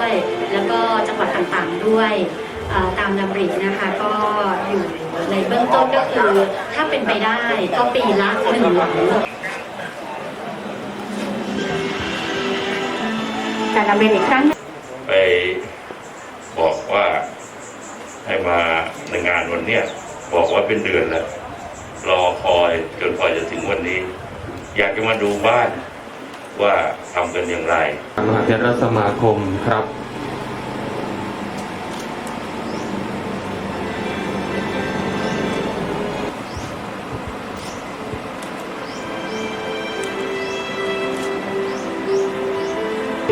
ด้วยแล้วก็จังหวัดต่างๆด้วยตามดำรินะคะก็อยู่ในเบื้องต้นก็คือถ้าเป็นไปได้ก็ปีละหนึ่งหลังการดำเนินอีกครั้ง ไปบอกว่าให้มาในงานวันเนี้ยบอกว่าเป็นเดือนแล้ว รอคอยจนกว่าจะถึงวันนี้ อยากจะมาดูบ้าน ว่าทำกันอย่างไร มหาเทรสมาคมครับ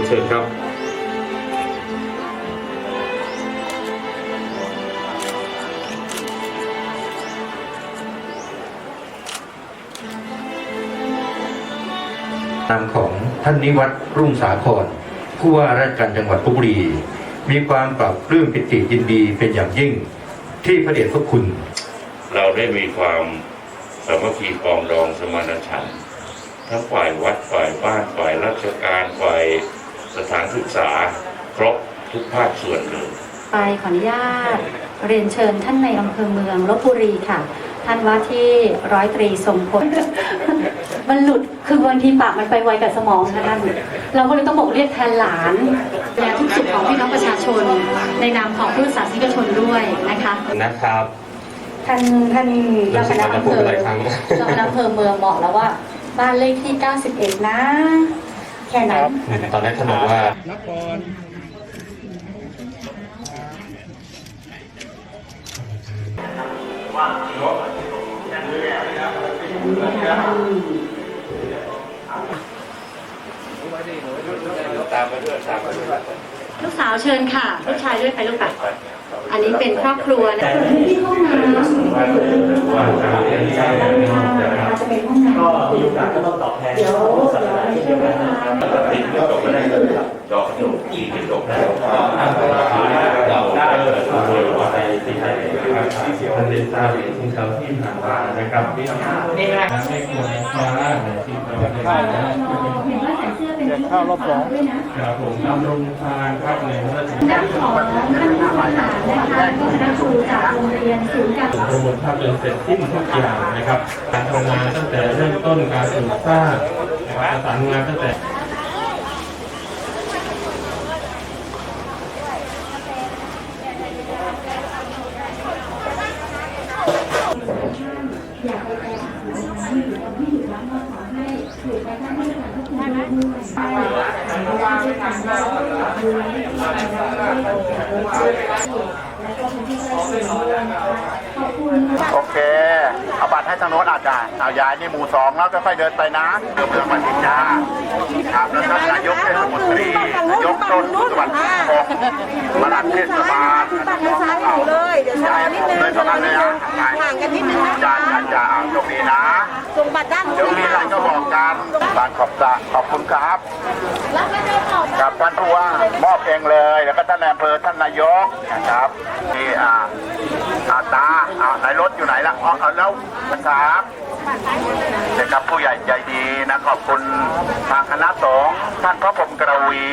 เชิญครับ นามของท่านนิวัฒน์รุ่งสาครผู้ว่าราชการจังหวัดลพบุรี มีความปรับปลื้มปิติยินดีเป็นอย่างยิ่งที่พระเดชพระคุณ เราได้มีความสามัคคีปรองดองสมานฉันท์ทั้งฝ่ายวัดฝ่ายบ้านฝ่ายราชการฝ่ายสถานศึกษา ครบทุกภาคส่วนเลยไปขออนุญาตเรียนเชิญท่านในอำเภอเมืองลบบุรีค่ะ ท่านว่าที่ร้อยตรีทรงพล มันหลุดคือบางทีปากมันไปไวกับสมองนะท่านเราก็เลยต้องบอกเรียกแทนหลานและทุกสุขของพี่น้องประชาชน ในนามของผู้ศาสนิกชนด้วยนะคะนะครับท่านท่านเจ้าคณะอำเภอหลายครั้งเจ้าคณะอำเภอเมืองบอกแล้วว่าบ้านเลขที่ 91 นะ แค่นั้นตอนแรกท่านบอกว่า ลูกสาวเชิญค่ะ ลูกชายด้วยไปลูกไปอันนี้เป็นครอบครัวนะที่ห้องน้ำจะเป็นห้องน้ำก็มีโอกาสก็ต้องตอบแทนเดี๋ยวศาสนาที่เดียวกันนะครับติดกระจกก็ได้เลยจอจกกี่กระจกได้เราได้ไปติดใจที่เสียวท่านได้ทราบในช่วงเช้าที่ผ่านมานะครับที่ทำนี่นะให้ควรฟ้าในที่เราได้ นะเห็นว่าใส่เสื้อเป็นที่ข้าวรอบสองด้วยนะครับผมดำรงทางครับในพระราชด้านของท่านผู้บริหารนะคะแล้วก็คณะครูจากโรงเรียนศูนย์การผมประมวลภาพจนเสร็จสิ้นทุกอย่างนะครับ การทำงานตั้งแต่เริ่มต้นการปลูกสร้างนะครับประสานงานตั้งแต่อยากไปแปลหาที่อยู่ตรงที่อยู่แล้วก็ขอให้อยู่ไปท่าน โอเค เอาบัตรให้ทางโน้นอาจารย์เอายายนี่หมู่สองแล้วค่อยเดินไปนะเดินเมืองปัตติจ้าครับแล้วก็นายกเทศมนตรีนายกต้นจังหวัสดที่หกปลัดเทศบาลบัตรซ้ายอยู่เลยเดี๋ยวช้านิดนึงเลยนั้นเละห่างกันนิดนึงนะจ้าจ้าจ้าเอาตรงนี้นะส่งบัตรด้านเดี๋ยวมีอะไรก็บอกกันบานขอบตาขอบคุณครับกับท่านผู้ว่ามอบเองเลย แล้วก็ท่านนายอำเภอท่านนายกนะครับนี่อ่าอาตาอ่านายรถอยู่ไหนล่ะอ๋อเอาแล้วนะครับนะครับผู้ใหญ่ใจดีนะขอบคุณทางคณะสงฆ์ท่านพระพรหมกรวี